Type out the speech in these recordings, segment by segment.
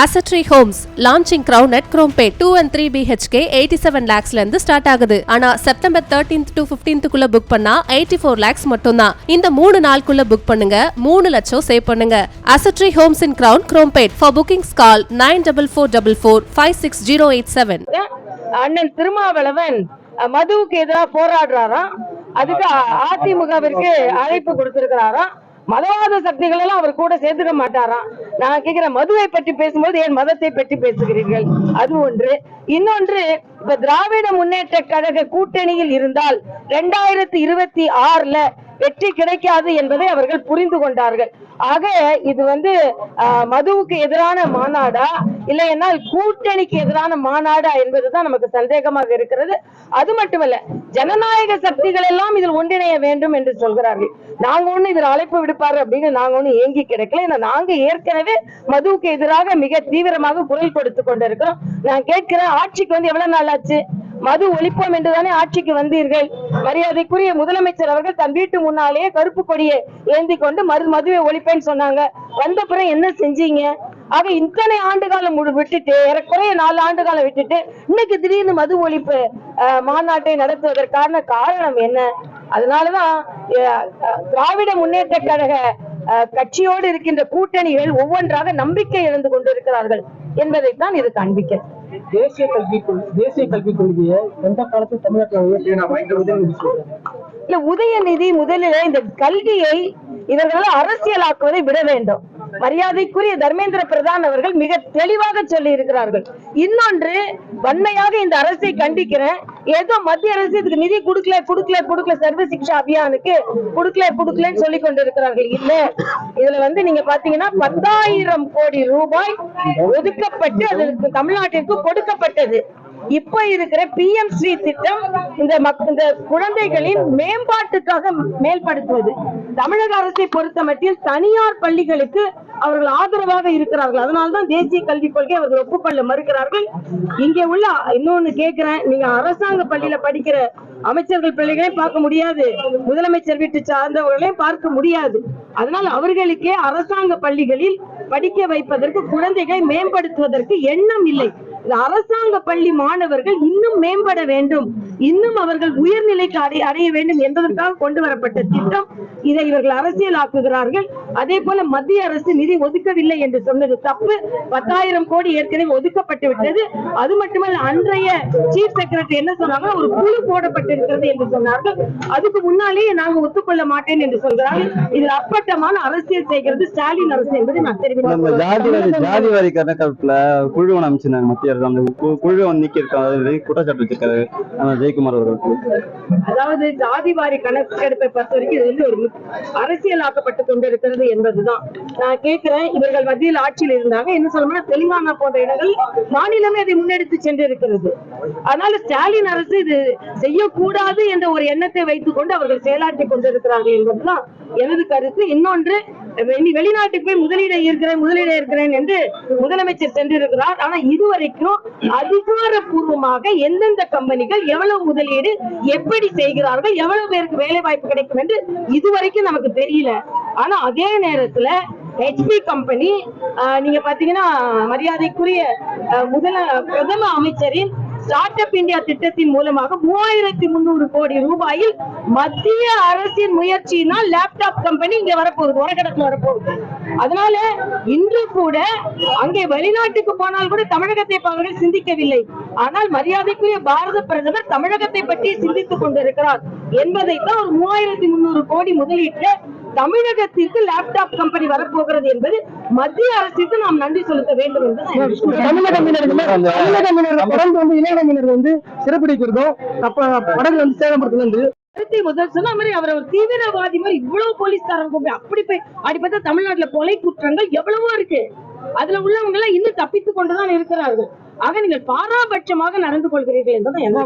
அசட்ரி homes launching crown at Chromepet two and three BHK eighty seven லேக்ஸ்ல இருந்து start ஆகுது. ஆனா September thirteenth to பிப்டீன்த்துக்குள்ள book பண்ணா eighty four lakhs மட்டும்தான் இந்த மூணு நாளுக்குள்ள புக் பண்ணுங்க. மூணு லட்சம் சேவ் பண்ணுங்க. அசட்ரி homes in crown Chromepet for bookings call nine double four double four five six zero eight seven அண்ணன் திருமாவளவன் மதுவுக்கு எதிராக போராடுறாராம். அதுக்கு அதிமுகவிற்கு அழைப்பு கொடுத்திருக்கிறாராம். மதவாத சக்திகள் எல்லாம் அவர் கூட சேர்த்துக்க மாட்டாராம். நான் கேக்குறேன் மதுவை பற்றி பேசும்போது ஏன் மதத்தை பற்றி பேசுகிறீர்கள்? அது ஒன்று. இன்னொன்று இப்ப திராவிட முன்னேற்ற கழக கூட்டணியில் இருந்தால் ரெண்டாயிரத்தி இருபத்தி ஆறுல வெற்றி கிடைக்காது என்பதை அவர்கள் புரிந்து கொண்டார்கள். ஆக இது வந்து ஆஹ், மதுவுக்கு எதிரான மாநாடா? இல்லையென்னால் கூட்டணிக்கு எதிரான மாநாடா என்பதுதான் நமக்கு சந்தேகமாக இருக்கிறது. அது மட்டுமல்ல ஜனநாயக சக்திகள் எல்லாம் இதில் ஒன்றிணைய வேண்டும் என்று சொல்கிறார்கள். நாங்க ஒண்ணு இதில் அழைப்பு விடுப்பாரு அப்படின்னு நாங்க ஒண்ணு ஏங்கி கிடைக்கல. ஏன்னா நாங்க ஏற்கனவே மதுவுக்கு எதிராக மிக தீவிரமாக குரல் கொடுத்து கொண்டிருக்கிறோம். நான் கேட்கிறேன் ஆட்சிக்கு வந்து எவ்வளவு நாள் ஆச்சு? மது ஒழிப்போம் என்றுதானே ஆட்சிக்கு வந்தீர்கள்? மரியாதைக்குரிய முதலமைச்சர் அவர்கள் தன் வீட்டு முன்னாலேயே கருப்பு கொடியை ஏந்தி கொண்டு மது மதுவை ஒழிப்பேன்னு சொன்னாங்க. வந்த பிறகு என்ன செஞ்சீங்க? ஆக இத்தனை ஆண்டு காலம் விட்டுட்டு ஏறக்குறைய நாலு ஆண்டு காலம் விட்டுட்டு இன்னைக்கு திடீர்னு மது ஒழிப்பு அஹ், மாநாட்டை நடத்துவதற்கான காரணம் என்ன? அதனாலதான் அஹ், திராவிட முன்னேற்ற கழக அஹ், கட்சியோடு இருக்கின்ற கூட்டணிகள் ஒவ்வொன்றாக நம்பிக்கை இழந்து கொண்டிருக்கிறார்கள் என்பதைத்தான் இது காண்பிக்கிறது. தேசிய கல்விக் கொள் தேசிய கல்விக் கொள்கையை எந்த காலத்தில் இல்ல உதயநிதி முதலில் இந்த கல்வியை இவர்கள் அரசியலாக்குவதை விட வேண்டும். மரியாதைக்குரிய தர்மேந்திர பிரதான் அவர்கள் மிக தெளிவாக சொல்லி இருக்கிறார்கள் இன்னொன்று வன்மையாக இந்த அரசை கண்டிக்கிறேன். ஏதோ மத்திய அரசு இதுக்கு நிதி கொடுக்கல கொடுக்கல கொடுக்கல சர்வ சிக்ஷா அபியானுக்கு கொடுக்கல கொடுக்கலன்னு சொல்லி கொண்டிருக்கிறார்கள். இல்ல இதுல வந்து நீங்க பாத்தீங்கன்னா பத்தாயிரம் கோடி ரூபாய் ஒதுக்கப்பட்டு அதற்கு தமிழ்நாட்டிற்கு கொடுக்கப்பட்டது. இப்ப இருக்கிற பிஎம் ஸ்ரீ திட்டம் இந்த இந்த குழந்தைகளின் மேம்பாட்டுக்காக மேல்படுத்துவது. தமிழக அரசை பொறுத்த மட்டில் தனியார் பள்ளிகளுக்கு அவர்கள் ஆதரவாக இருக்கிறார்கள். அதனால்தான் தேசிய கல்விக் கொள்கை அவர்கள் ஒப்புக்கொள்ள மறுக்கிறார்கள். இங்கே உள்ள இன்னொன்னு கேட்கிறேன். நீங்க அரசாங்க பள்ளியில படிக்கிற அமைச்சர்கள் பிள்ளைகளையும் பார்க்க முடியாது. முதலமைச்சர் வீட்டு சார்ந்தவர்களையும் பார்க்க முடியாது. அதனால் அவர்களுக்கே அரசாங்க பள்ளிகளில் படிக்க வைப்பதற்கு குழந்தைகளை மேம்படுத்துவதற்கு எண்ணம் இல்லை. அரசாங்க பள்ளி மாணவர்கள் இன்னும் மேம்பட வேண்டும். இன்னும் அவர்கள் உயர்நிலைக்கு அடைய அடைய வேண்டும் என்பதற்காக கொண்டு வரப்பட்ட திட்டம் இதை இவர்கள் அரசியலாக்குகிறார்கள். அதே போல மத்திய அரசு நிதி ஒதுக்கவில்லை என்று சொன்னது தப்பு. பத்தாயிரம் கோடி ஏற்கனவே ஒதுக்கப்பட்டு விட்டது. அது மட்டுமல்ல அன்றைய சீஃப் செக்ரட்டரி என்ன சொன்னாங்க ஒரு குழு போடப்பட்டிருக்கிறது என்று சொன்னார்கள். அதுக்கு முன்னாலேயே நாங்க ஒத்துக்கொள்ள மாட்டேன் என்று சொல்கிறார்கள் இதில் அப்பட்டமான அரசியல் செய்கிறது ஸ்டாலின் அரசு என்பதை நான் தெரிவிக்கிறேன். ஜாதி கணக்கெடுப்புல குழு அமைச்சிருந்தாங்க மத்திய அரசு அந்த குழுவை வந்து நீக்கி இருக்காங்க குற்றச்சாட்டு வச்சிருக்காரு நம்ம ஜெயக்குமார் அவர்களுக்கு. அதாவது ஜாதி வாரி கணக்கெடுப்பை பொறுத்த வரைக்கும் இது வந்து ஒரு அரசியலாக்கப்பட்டு கொண்டிருக்கிறது என்பதுதான். நான் கேட்கிறேன் இவர்கள் மத்தியில் ஆட்சியில் இருந்தாங்க. என்ன சொல்லணும்னா தெலுங்கானா போன்ற இடங்கள் மாநிலமே அதை முன்னெடுத்து சென்று இருக்கிறது அதனால ஸ்டாலின் அரசு இது செய்யக்கூடாது என்ற ஒரு எண்ணத்தை வைத்துக் கொண்டு அவர்கள் செயலாற்றி கொண்டிருக்கிறார்கள் என்பதுதான் எனது கருத்து. இன்னொன்று வெளிநாட்டுக்கு போய் முதலீடு இருக்கிறேன் முதலீடு இருக்கிறேன் என்று முதலமைச்சர் சென்றிருக்கிறார். ஆனா இதுவரைக்கும் அதிகாரப்பூர்வமாக எந்தெந்த கம்பெனிகள் எவ்வளவு முதலீடு எப்படி செய்கிறார்கள் எவ்வளவு பேருக்கு வேலை வாய்ப்பு கிடைக்கும் என்று இதுவரைக்கும் நமக்கு தெரியல. ஆனா அதே நேரத்துல ஹெச்பி கம்பெனி நீங்க பாத்தீங்கன்னா மரியாதைக்குரிய முதல பிரதம அமைச்சரின் ஸ்டார்ட் அப் இந்தியா திட்டத்தின் மூலமாக மூவாயிரத்தி முன்னூறு கோடி ரூபாயில் மத்திய அரசின் முயற்சியினால் லேப்டாப் கம்பெனி இங்க வரப்போகுது உரக்கடத்துல வரப்போகுது. அதனால இன்று கூட அங்கே வெளிநாட்டுக்கு போனால் கூட தமிழகத்தை அவர்கள் சிந்திக்கவில்லை. ஆனால் மரியாதைக்குரிய பாரத பிரதமர் தமிழகத்தை பற்றி சிந்தித்துக் கொண்டிருக்கிறார். என்பதைத்தான் ஒரு மூவாயிரத்தி முன்னூறு கோடி முதலீட்டு தமிழகத்திற்கு லேப்டாப் கம்பெனி வரப்போகிறது என்பது மத்திய அரசுக்கு நாம் நன்றி செலுத்த வேண்டும் என்று தமிழக மீனவர்கள் தமிழக தொடர்ந்து வந்து மீனவர்கள் வந்து சிறப்பிடிக்கிறதும் அப்ப படகு வந்து சேதப்படுத்துறது முதல் சொன்ன மாதிரி அவர் ஒரு தீவிரவாதி மாதிரி இவ்வளவு போலீஸ்காரங்க அப்படி போய் அப்படி பார்த்தா தமிழ்நாட்டுல கொலை குற்றங்கள் எவ்வளவோ இருக்கு. அதுல உள்ளவங்க எல்லாம் இன்னும் தப்பித்துக் கொண்டுதான் இருக்கிறார்கள். ஆக நீங்கள் பாராபட்சமாக நடந்து கொள்கிறீர்கள் என்பதுதான் என்ன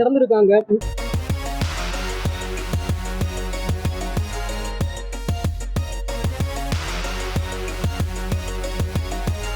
திறந்திருக்காங்க.